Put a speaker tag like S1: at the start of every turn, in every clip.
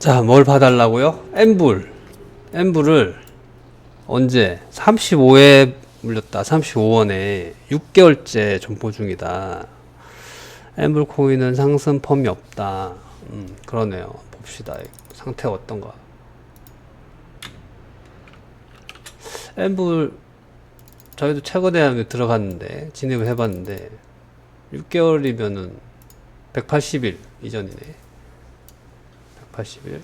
S1: 자, 뭘 봐달라고요? 엠불. 엠불을 언제? 35에 물렸다. 35원에 6개월째 존포 중이다. 엠불 코인은 상승 펌이 없다. 음, 그러네요. 봅시다. 상태가 어떤가. 엠불 저희도 최근에 들어갔는데 진입을 해봤는데 6개월이면은 180일 이전이네. 180일?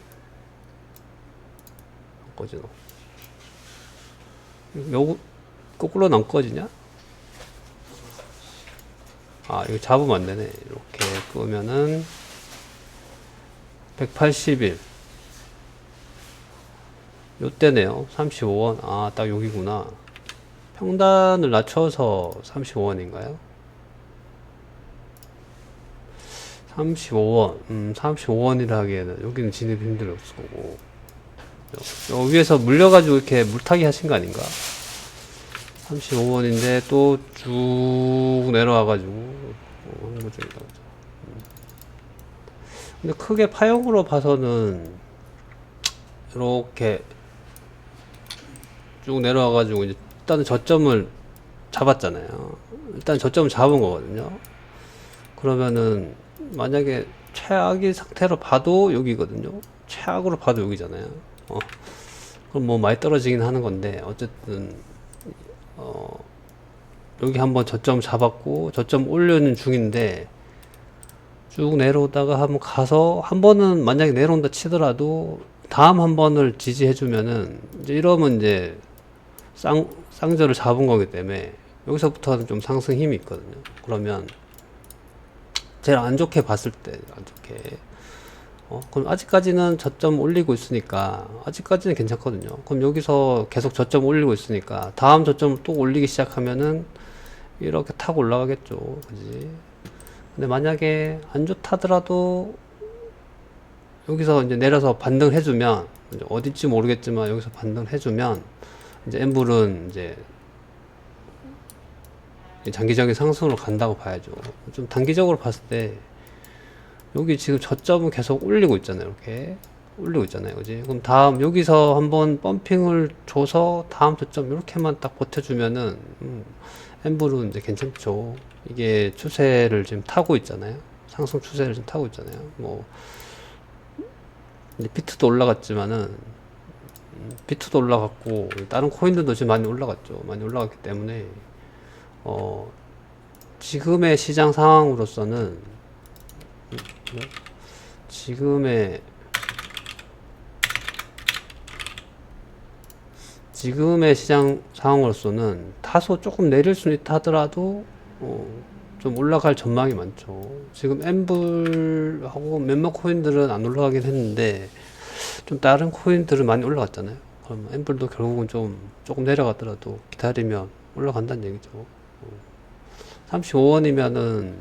S1: 안 꺼지노 요 거꾸로 안 꺼지냐? 아 이거 잡으면 안 되네. 이렇게 끄면은 180일. 요때네요. 35원. 아 딱 여기구나. 평단을 낮춰서 35원인가요? 35원, 음, 35원이라 하기에는 여기는 진입 힘들었을 거고. 요, 요 위에서 물려가지고 이렇게 물타기 하신 거 아닌가? 35원인데 또 쭉 내려와가지고, 어, 하는 거죠. 음. 근데 크게 파형으로 봐서는, 이렇게 쭉 내려와가지고, 이제 일단은 저점을 잡았잖아요. 일단 저점을 잡은 거거든요. 그러면은, 만약에 최악의 상태로 봐도 여기거든요. 최악으로 봐도 여기잖아요. 어. 그럼 뭐 많이 떨어지긴 하는 건데 어쨌든 어 여기 한번 저점 잡았고 저점 올려는 중인데 쭉 내려오다가 한번 가서 한 번은 만약에 내려온다 치더라도 다음 한 번을 지지해 주면은 이제 이러면 이제 쌍 쌍절을 잡은 거기 때문에 여기서부터는 좀 상승 힘이 있거든요. 그러면 제일 안 좋게 봤을 때 안 좋게. 어 그럼 아직까지는 저점 올리고 있으니까 아직까지는 괜찮거든요. 그럼 여기서 계속 저점 올리고 있으니까 다음 저점 또 올리기 시작하면은 이렇게 타고 올라가겠죠. 그지? 근데 만약에 안 좋다더라도 여기서 이제 내려서 반등을 해주면 이제 어딘지 모르겠지만 여기서 반등을 해주면 이제 엠블은 이제 장기적인 상승으로 간다고 봐야죠. 좀 단기적으로 봤을 때 여기 지금 저점은 계속 올리고 있잖아요. 이렇게 올리고 있잖아요. 그지? 그럼 다음 여기서 한번 펌핑을 줘서 다음 저점 이렇게만 딱 버텨주면은 음, 엠블은 이제 괜찮죠. 이게 추세를 지금 타고 있잖아요. 상승 추세를 지금 타고 있잖아요. 뭐 비트도 올라갔지만은 음, 비트도 올라갔고 다른 코인들도 지금 많이 올라갔죠. 많이 올라갔기 때문에 어, 지금의 시장 상황으로서는 지금의 지금의 시장 상황으로서는 다소 조금 내릴 수는 있다 하더라도 어, 좀 올라갈 전망이 많죠. 지금 엠블하고 몇몇 코인들은 안 올라가긴 했는데 좀 다른 코인들은 많이 올라갔잖아요. 그럼 엠블도 결국은 좀 조금 내려가더라도 기다리면 올라간다는 얘기죠. 35원이면은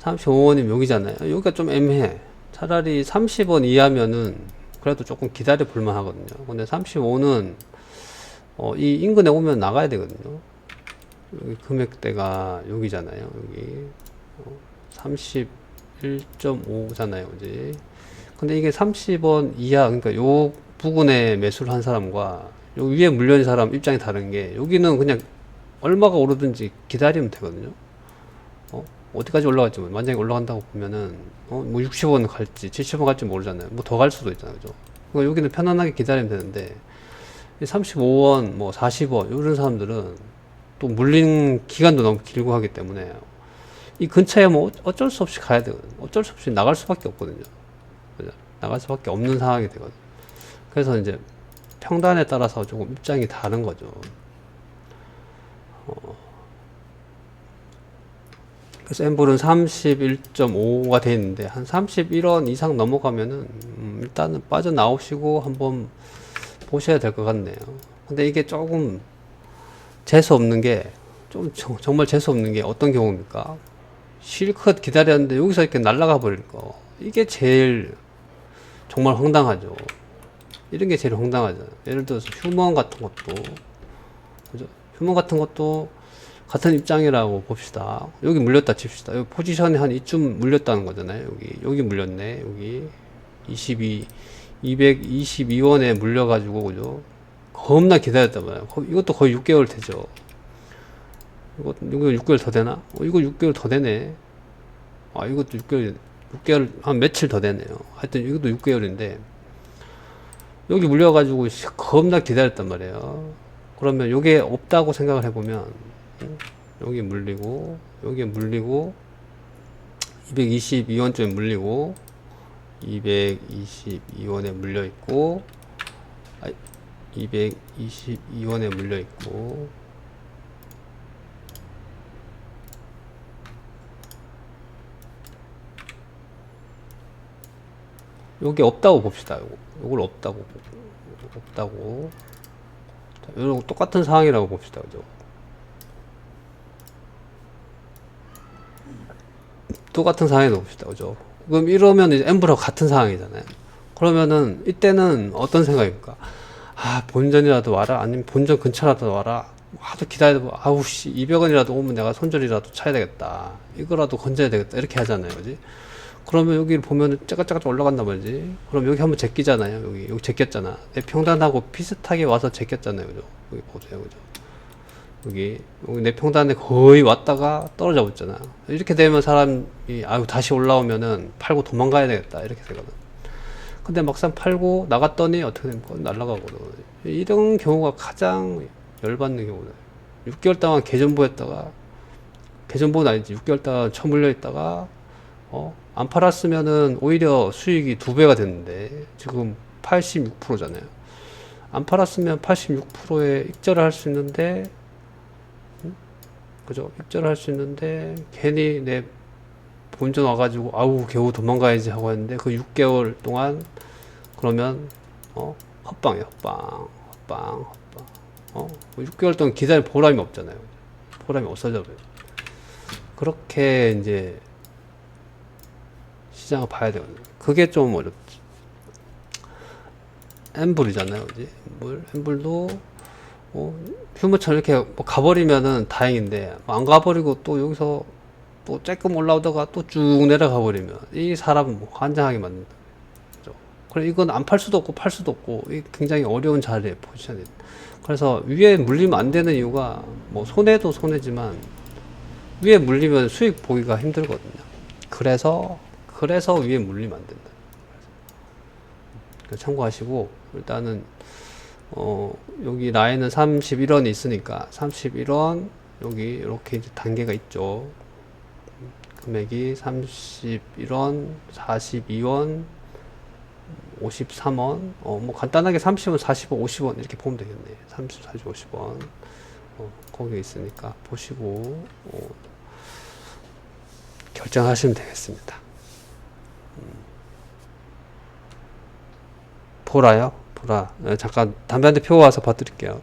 S1: 35원이면 여기잖아요. 여기가 좀 애매해. 차라리 30원 이하면은 그래도 조금 기다려 볼만 하거든요. 근데 35는 어, 이 인근에 오면 나가야 되거든요. 여기 금액대가 여기잖아요. 여기 어, 31.5잖아요. 그지? 근데 이게 30원 이하 그러니까 요 부근에 매수를 한 사람과 요 위에 물려있는 사람 입장이 다른 게 여기는 그냥 얼마가 오르든지 기다리면 되거든요. 어? 어디까지 올라갈지 뭐 만약에 올라간다고 보면은 어? 뭐 60원 갈지 70원 갈지 모르잖아요. 뭐 더 갈 수도 있잖아요. 그죠? 그러니까 여기는 편안하게 기다리면 되는데 이 35원 뭐 40원 이런 사람들은 또 물린 기간도 너무 길고 하기 때문에 이 근처에 뭐 어쩔 수 없이 가야 되거든요. 어쩔 수 없이 나갈 수밖에 없거든요. 그죠? 나갈 수밖에 없는 상황이 되거든요. 그래서 이제 평단에 따라서 조금 입장이 다른 거죠. 어. 그래서 엠블은 31.5가 돼 있는데 한 31원 이상 넘어가면은 음, 일단은 빠져나오시고 한번 보셔야 될 것 같네요. 근데 이게 조금 재수 없는 게 좀 정말 재수 없는 게 어떤 경우입니까? 실컷 기다렸는데 여기서 이렇게 날아가 버릴 거 이게 제일 정말 황당하죠. 이런 게 제일 황당하죠. 예를 들어서 휴먼 같은 것도 그죠? 휴먼 같은 것도 같은 입장이라고 봅시다. 여기 물렸다 칩시다. 여기 포지션이 한 이쯤 물렸다는 거잖아요. 여기 여기 물렸네. 여기 22 222원에 물려가지고 그죠? 겁나 기다렸단 말이야. 거- 이것도 거의 6개월 되죠. 이거 이거 6개월 더 되나? 어, 이거 6개월 더 되네. 아 이것도 6개월 6개월 한 며칠 더 되네요. 하여튼 이것도 6개월인데 여기 물려가지고 씨, 겁나 기다렸단 말이에요. 그러면 요게 없다고 생각을 해보면 음, 여기 물리고 여기 물리고 222원쯤에 물리고 222원에 물려 있고 아, 222원에 물려 있고 여기 없다고 봅시다. 요거 요걸 없다고 보- 없다고 자, 요런 똑같은 상황이라고 봅시다. 그죠? 똑같은 상황에 봅시다. 그죠? 그럼 이러면 이제 엠브랑 같은 상황이잖아요. 그러면은 이때는 어떤 생각입니까? 아, 본전이라도 와라. 아니면 본전 근처라도 와라. 하도 기다려도 아우 씨 200원이라도 오면 내가 손절이라도 차야 되겠다. 이거라도 건져야 되겠다. 이렇게 하잖아요. 그지? 그러면 여기 보면은 째깍째깍 올라간단 말이지. 그럼 여기 한번 제끼잖아요. 여기 여기 제꼈잖아. 내 평단하고 비슷하게 와서 제꼈잖아요. 그죠? 여기 보세요. 그죠? 여기 여기 내 평단에 거의 왔다가 떨어져 버렸잖아. 이렇게 되면 사람이 아유 다시 올라오면은 팔고 도망가야 되겠다 이렇게 되거든. 근데 막상 팔고 나갔더니 어떻게 됩니까? 날라가거든. 이런 경우가 가장 열받는 경우다. 6개월 동안 계전보였다가 계전보는 아니지. 6개월 동안 처물려 있다가 어? 안 팔았으면은 오히려 수익이 두 배가 됐는데 지금 86%잖아요. 안 팔았으면 86%에 익절을 할 수 있는데 음? 그죠? 익절을 할 수 있는데 괜히 내 본전 와가지고 아우 겨우 도망가야지 하고 했는데 그 6개월 동안 그러면 어 헛방이야 헛방 헛방 헛방 어 6개월 동안 기다릴 보람이 없잖아요 보람이 없어져 버려 그렇게 이제 시장을 봐야 되거든요 그게 좀 어렵지 엠블이잖아요 그지 엠블 엠블도 어, 휴무처럼 이렇게 뭐 가버리면은 다행인데 뭐안 가버리고 또 여기서 또 조금 올라오다가 또 쭉 내려가 버리면 이 사람은 뭐 환장하게 만든다. 그죠? 그래 이건 안 팔 수도 없고 팔 수도 없고 이 굉장히 어려운 자리에 포지션이. 그래서 위에 물리면 안 되는 이유가 뭐 손해도 손해지만 위에 물리면 수익 보기가 힘들거든요. 그래서 그래서 위에 물리면 안 된다. 참고하시고 일단은 어 여기 라인은 31원이 있으니까 31원 여기 이렇게 이제 단계가 있죠. 금액이 31원, 42원, 53원, 어, 뭐 간단하게 30원, 40원, 50원 이렇게 보면 되겠네. 30, 40, 50원. 어, 거기 있으니까 보시고, 어, 결정하시면 되겠습니다. 보라요? 보라. 네, 잠깐 담배 한 대 피우고 와서 봐드릴게요.